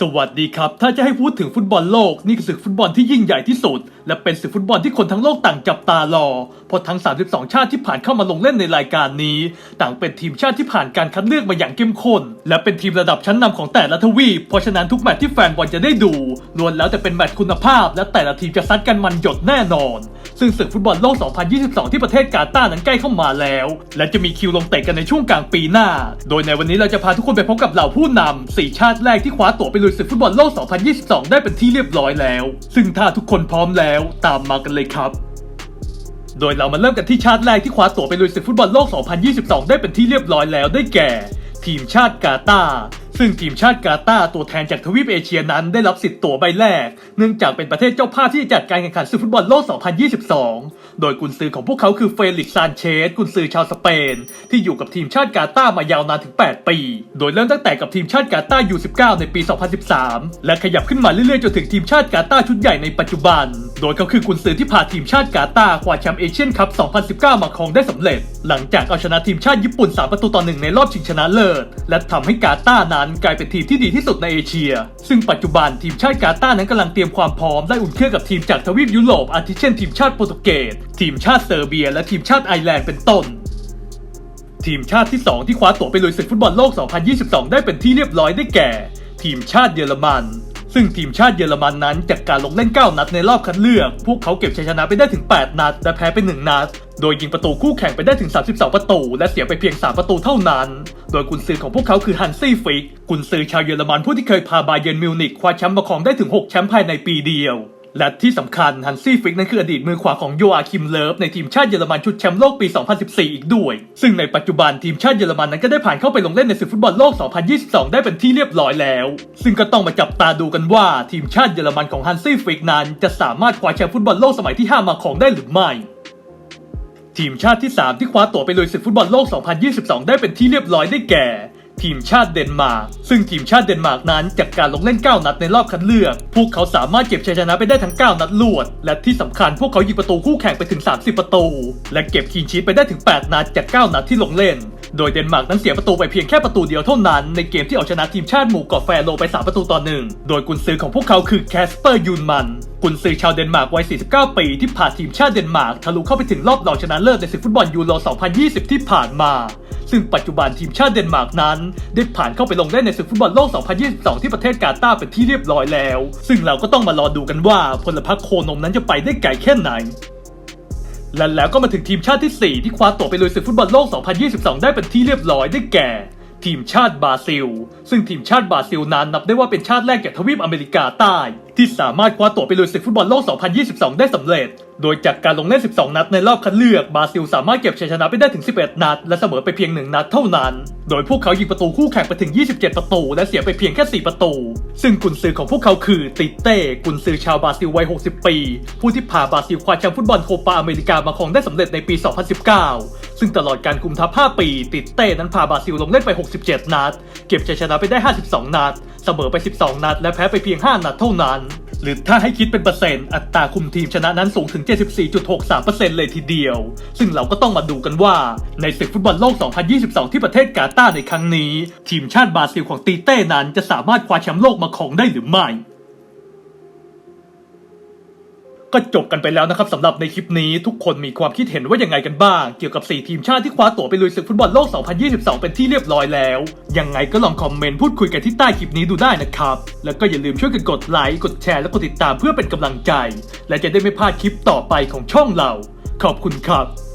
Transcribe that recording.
สวัสดีครับ ถ้าจะให้พูดถึงฟุตบอลโลก นี่คือศึกฟุตบอลที่ยิ่งใหญ่ที่สุด และเป็นศึกฟุตบอลที่คนทั้งโลกต่างจับตารอ เพราะทั้ง 32 ชาติที่ผ่านเข้ามาลงเล่นในรายการนี้ ต่างเป็นทีมชาติที่ผ่านการคัดเลือกมาอย่างเข้มข้น และเป็นทีมระดับชั้นนำของแต่ละทวีป เพราะฉะนั้นทุกแมตช์ที่แฟนบอลจะได้ดูล้วนแล้วแต่เป็นแมตช์คุณภาพ และแต่ละทีมจะซัดกันมันหยดแน่นอน ซึ่งศึกฟุตบอลโลก 2022 ที่ประเทศกาตาร์นั้นใกล้เข้ามาแล้ว และจะมีคิวลงเตะกันในช่วงกลางปีหน้า โดยในวันนี้เราจะพาทุกคนไปพบกับเหล่าผู้นำสี่ชาติแรกที่คว้าตั๋วไปลุยศึกฟุตบอลโลก 2022 ได้เป็นที่เรียบร้อยแล้ว ซึ่งถ้าทุกคนพร้อมแล้วตามมากันเลยครับ โดยเรามาเริ่มกันที่ชาติแรกที่คว้าตั๋วไปลุยศึกฟุตบอลโลก 2022 ได้เป็นที่เรียบร้อยแล้วได้แก่ ทีมชาติกาตาร์ซึ่งทีมชาติกาตาร์ตัวแทนจากทวีปเอเชียนั้นได้รับสิทธิ์ตั๋วใบแรก เนื่องจากเป็นประเทศเจ้าภาพที่จะจัดการแข่งขันศึกฟุตบอลโลก 2022 โดยกุนซือของพวกเขาคือเฟลิกซ์ซานเชสกุนซือชาวสเปน ที่อยู่กับทีมชาติกาตาร์มายาวนานถึง 8 ปี โดยเริ่มตั้งแต่กับทีมชาติกาตาร์ U19 ในปี 2013 และขยับขึ้นมาเรื่อยๆจนถึงทีมชาติกาตาร์ชุดใหญ่ในปัจจุบัน โดยเขาคือกุนซือที่พาทีมชาติกาตาร์คว้าแชมป์เอเชียนคัพ 2019 มาครองได้สำเร็จ หลังจากเอาชนะทีมชาติญี่ปุ่น 3 ประตูต่อหนึ่งในรอบชิงชนะเลิศ และทำให้กาตาร์นั้นกลายเป็นทีมที่ดีที่สุดในเอเชีย ซึ่งปัจจุบันทีมชาติกาตาร์นั้นกำลังเตรียมความพร้อมได้อุ่นเครื่องกับทีมจากทวีปยุโรปอาทิเช่นทีมชาติโปรตุเกส ทีมชาติเซอร์เบีย และทีมชาติไอร์แลนด์เป็นต้นทีมชาติที่ 2 ที่คว้าตั๋วไปลุยศึกฟุตบอลโลก 2022 ได้เป็นที่เรียบร้อยได้แก่ ทีมชาติเยอรมัน ซึ่งทีมชาติเยอรมันนั้นจากการลงเล่น 9 นัดในรอบคัดเลือก พวกเขาเก็บชัยชนะไปได้ถึง 8 นัด และแพ้ไป 1 นัด โดยยิงประตูคู่แข่งไปได้ถึง 32 ประตู และเสียไปเพียง 3 ประตูเท่านั้น โดยกุนซือของพวกเขาคือฮันซี่ฟิก กุนซือชาวเยอรมันผู้ที่เคยพาบาเยิร์นมิวนิกคว้าแชมป์มาครองได้ถึง 6 แชมป์ภายในปีเดียว และที่สำคัญฮันซี่ฟิกนั้นคืออดีตมือขวาของโยอาคิมเลิฟในทีมชาติเยอรมันชุดแชมป์โลกปี 2014 อีกด้วย ซึ่งในปัจจุบันทีมชาติเยอรมันนั้นก็ได้ผ่านเข้าไปลงเล่นในศึกฟุตบอลโลก 2022 ได้เป็นที่เรียบร้อยแล้ว ซึ่งก็ต้องมาจับตาดูกันว่าทีมชาติเยอรมันของฮันซี่ฟิกนั้น จะสามารถคว้าแชมป์ฟุตบอลโลกสมัยที่ 5 มาครองได้หรือไม่ทีมชาติที่ 3 ที่คว้าตั๋วไปลุยศึกฟุตบอลโลก 2022 ได้เป็นที่เรียบร้อยได้แก่ ทีมชาติเดนมาร์กซึ่งทีมชาติเดนมาร์กนั้นจากการลงเล่น 9 นัดในรอบคัดเลือก พวกเขาสามารถเก็บชัยชนะไปได้ทั้ง 9 นัดรวด และที่สำคัญพวกเขายิงประตูคู่แข่งไปถึง 30 ประตู และเก็บคีนชีทไปได้ถึง 8 นัดจาก 9 นัดที่ลงเล่น โดยเดนมาร์กนั้นเสียประตูไปเพียงแค่ประตูเดียวเท่านั้น ในเกมที่เอาชนะทีมชาติหมู่เกาะแฟโรไป 3 ประตูต่อหนึ่งโดยกุนซือของพวกเขาคือแคสเปอร์ยูนมัน กุนซือชาวเดนมาร์กวัย 49 ปี ที่พาทีมชาติเดนมาร์กทะลุเข้าไปถึงรอบรองชนะเลิศในศึกฟุตบอลยูโร 2020 ที่ผ่านมา ซึ่งปัจจุบันทีมชาติเดนมาร์กนั้น ได้ผ่านเข้าไปลงเล่นในศึกฟุตบอลโลก 2022 ที่ประเทศกาตาร์เป็นที่เรียบร้อยแล้ว ซึ่งเราก็ต้องมารอดูกันว่าพลพรรคโคนมนั้นจะไปได้ไกลแค่ไหนและแล้วก็มาถึงทีมชาติที่ 4 ที่คว้าตั๋วไปลุยศึกฟุตบอลโลก 2022 ได้เป็นที่เรียบร้อยได้แก่ ทีมชาติบราซิล ซึ่งทีมชาติบราซิลนั้นนับได้ว่าเป็นชาติแรกจากทวีปอเมริกาใต้ ที่สามารถคว้าตั๋วไปลุยศึกฟุตบอลโลก 2022 ได้สำเร็จ โดยจากการลงเล่น 12 นัดในรอบคัดเลือก บราซิลสามารถเก็บชัยชนะไปได้ถึง 11 นัด และเสมอไปเพียง 1 นัดเท่านั้น โดยพวกเขายิงประตูคู่แข่งไปถึง 27 ประตู และเสียไปเพียงแค่ 4 ประตู ซึ่งกุนซือของพวกเขาคือติเต้ กุนซือชาวบราซิลวัย 60 ปี ผู้ที่พาบราซิลคว้าแชมป์ฟุตบอลโคปาอเมริกามาครองได้สำเร็จในปี 2019 ซึ่งตลอดการคุมทัพ 5 ปี ติเต้นั้นพาบราซิลลงเล่นไป 67 นัด เก็บชัยชนะไปได้ 52 นัด เสมอไป 12 นัด และแพ้ไปเพียง 5 นัดเท่านั้น หรือถ้าให้คิดเป็นเปอร์เซ็นต์อัตราคุมทีมชนะนั้นสูงถึง 74.63%เลยทีเดียว ซึ่งเราก็ต้องมาดูกันว่า ในศึกฟุตบอลโลก 2022 ที่ประเทศกาตาร์ในครั้งนี้ ทีมชาติบราซิลของตีเต้นั้นจะสามารถคว้าแชมป์โลกมาครองได้หรือไม่ ก็จบกันไปแล้วนะครับสำหรับในคลิปนี้ทุกคนมีความคิดเห็นว่ายังไงกันบ้าง เกี่ยวกับ 4 ทีมชาติที่คว้าตั๋วไปลุยศึกฟุตบอลโลก 2022 เป็นที่เรียบร้อยแล้ว ยังไงก็ลองคอมเมนต์พูดคุยกันที่ใต้คลิปนี้ดูได้นะครับ แล้วก็อย่าลืมช่วยกันกดไลค์กดแชร์และกดติดตามเพื่อเป็นกำลังใจ และจะได้ไม่พลาดคลิปต่อไปของช่องเรา ขอบคุณครับ